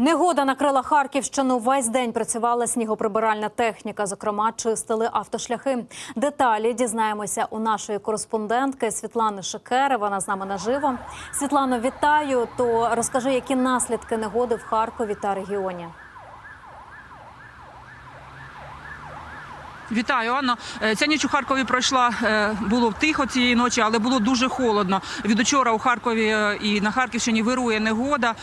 Негода накрила Харківщину. Весь день працювала снігоприбиральна техніка. Зокрема, чистили автошляхи. Деталі дізнаємося у нашої кореспондентки Світлани Шикери. Вона з нами наживо. Світлано, вітаю. То розкажи, які наслідки негоди в Харкові та регіоні. Вітаю, Анна. Е, Ця ніч у Харкові пройшла. е, Було тихо цієї ночі, але було дуже холодно. Від учора у Харкові е, і на Харківщині вирує негода.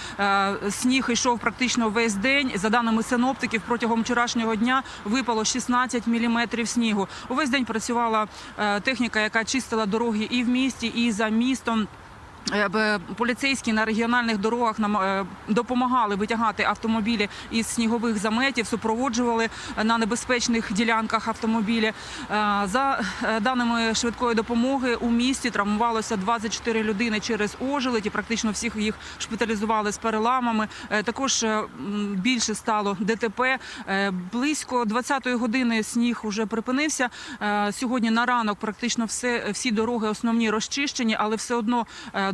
Сніг йшов практично весь день. За даними синоптиків, протягом вчорашнього дня випало 16 міліметрів снігу. Увесь день працювала техніка, яка чистила дороги і в місті, і за містом. Е, Поліцейські на регіональних дорогах нам е, допомагали витягати автомобілі із снігових заметів, супроводжували на небезпечних ділянках автомобілі. Е, За даними швидкої допомоги у місті травмувалося 24 людини через ожеледь практично всіх їх шпиталізували з переламами. Також більше стало ДТП. Близько 20-ї години сніг уже припинився. Сьогодні на ранок практично всі дороги основні розчищені, але все одно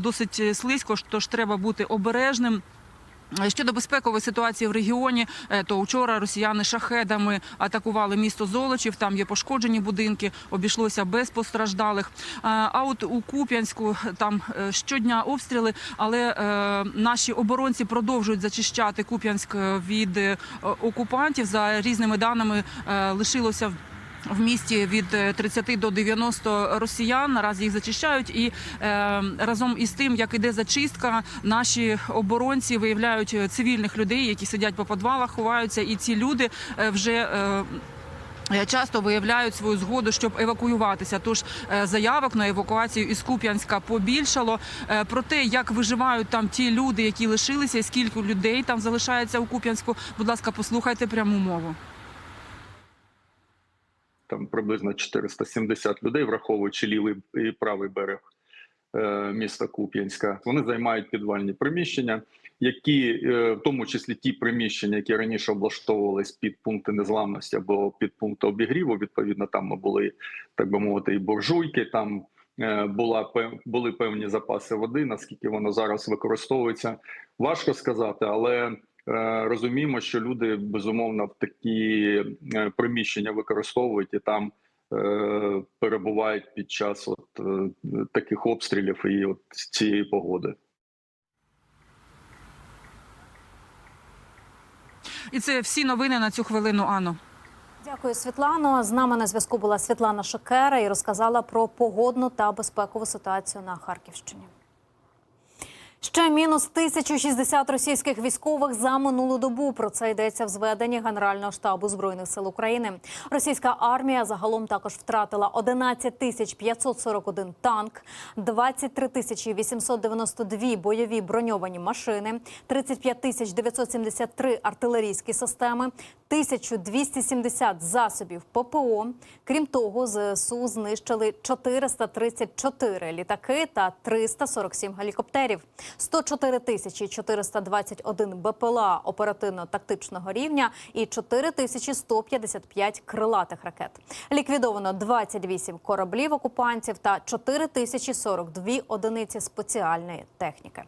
досить слизько. Тож треба бути обережним. Е, Щодо безпекової ситуації в регіоні, е, то вчора росіяни шахедами атакували місто Золочів. Там є пошкоджені будинки, обійшлося без постраждалих. Е, А от у Куп'янську там е, щодня обстріли, але е, наші оборонці продовжують зачищати Куп'янськ е, від е, окупантів. За різними даними е, лишилося в місті від е, 30 до 90 росіян наразі їх зачищають, і е, разом із тим, як іде зачистка, наші оборонці виявляють е, цивільних людей, які сидять по підвалах, ховаються, і ці люди е, вже. Е, е, Часто виявляють свою згоду, щоб евакуюватися. Тож е, заявок на евакуацію із Куп'янська побільшало. Е, Про те, як виживають там ті люди, які лишилися, і скільки людей там залишається у Куп'янську. Будь ласка, послухайте пряму мову. Там приблизно 470 людей, враховуючи лівий і правий берег е, міста Куп'янська. Вони займають підвальні приміщення, які е, в тому числі ті приміщення, які раніше облаштовувались під пункти незламності або під пункти обігріву. Відповідно, там були так би мовити, і буржуйки. Там е, була були певні запаси води. Наскільки воно зараз використовується, важко сказати, але розуміємо, що люди безумовно в такі е, приміщення використовують і там е, перебувають під час от е, таких обстрілів і от цієї погоди. І це всі новини на цю хвилину. Анно. Дякую, Світлано. З нами на зв'язку була Світлана Шекера і розказала про погодну та безпекову ситуацію на Харківщині. Ще мінус 1060 російських військових за минулу добу. Про це йдеться в зведенні Генерального штабу збройних сил України. Російська армія загалом також втратила 11 тисяч 541 танк, 23 тисячі 892 бойові броньовані машини, 35 тисяч 973 артилерійські системи, 1270 засобів ППО. Крім того, ЗСУ знищили 434 літаки та 347 гелікоптерів. 104 тисячі 421 БПЛА оперативно-тактичного рівня і 4 тисячі 155 крилатих ракет. Ліквідовано 28 кораблів окупантів та 4 тисячі 42 одиниці спеціальної техніки.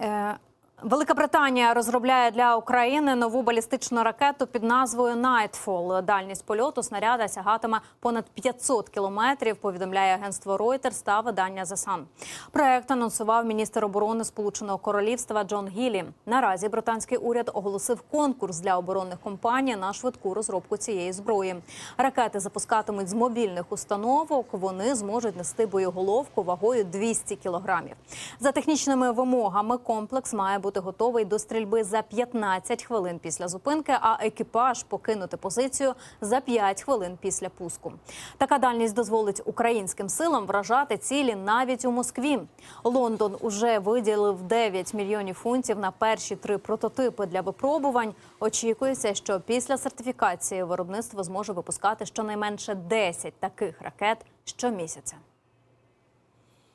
Е, Велика Британія розробляє для України нову балістичну ракету під назвою Nightfall. Дальність польоту снаряда сягатиме понад 500 кілометрів. Повідомляє агентство Reuters та видання The Sun. Проект анонсував міністр оборони Сполученого Королівства Джон Гілі. Наразі британський уряд оголосив конкурс для оборонних компаній на швидку розробку цієї зброї. Ракети запускатимуть з мобільних установок. Вони зможуть нести боєголовку вагою 200 кілограмів. За технічними вимогами комплекс має бути готовий до стрільби за 15 хвилин після зупинки, а екіпаж покинути позицію за 5 хвилин після пуску. Така дальність дозволить українським силам вражати цілі навіть у Москві. Лондон уже виділив 9 мільйонів фунтів на перші три прототипи для випробувань. Очікується, що після сертифікації виробництво зможе випускати щонайменше 10 таких ракет щомісяця.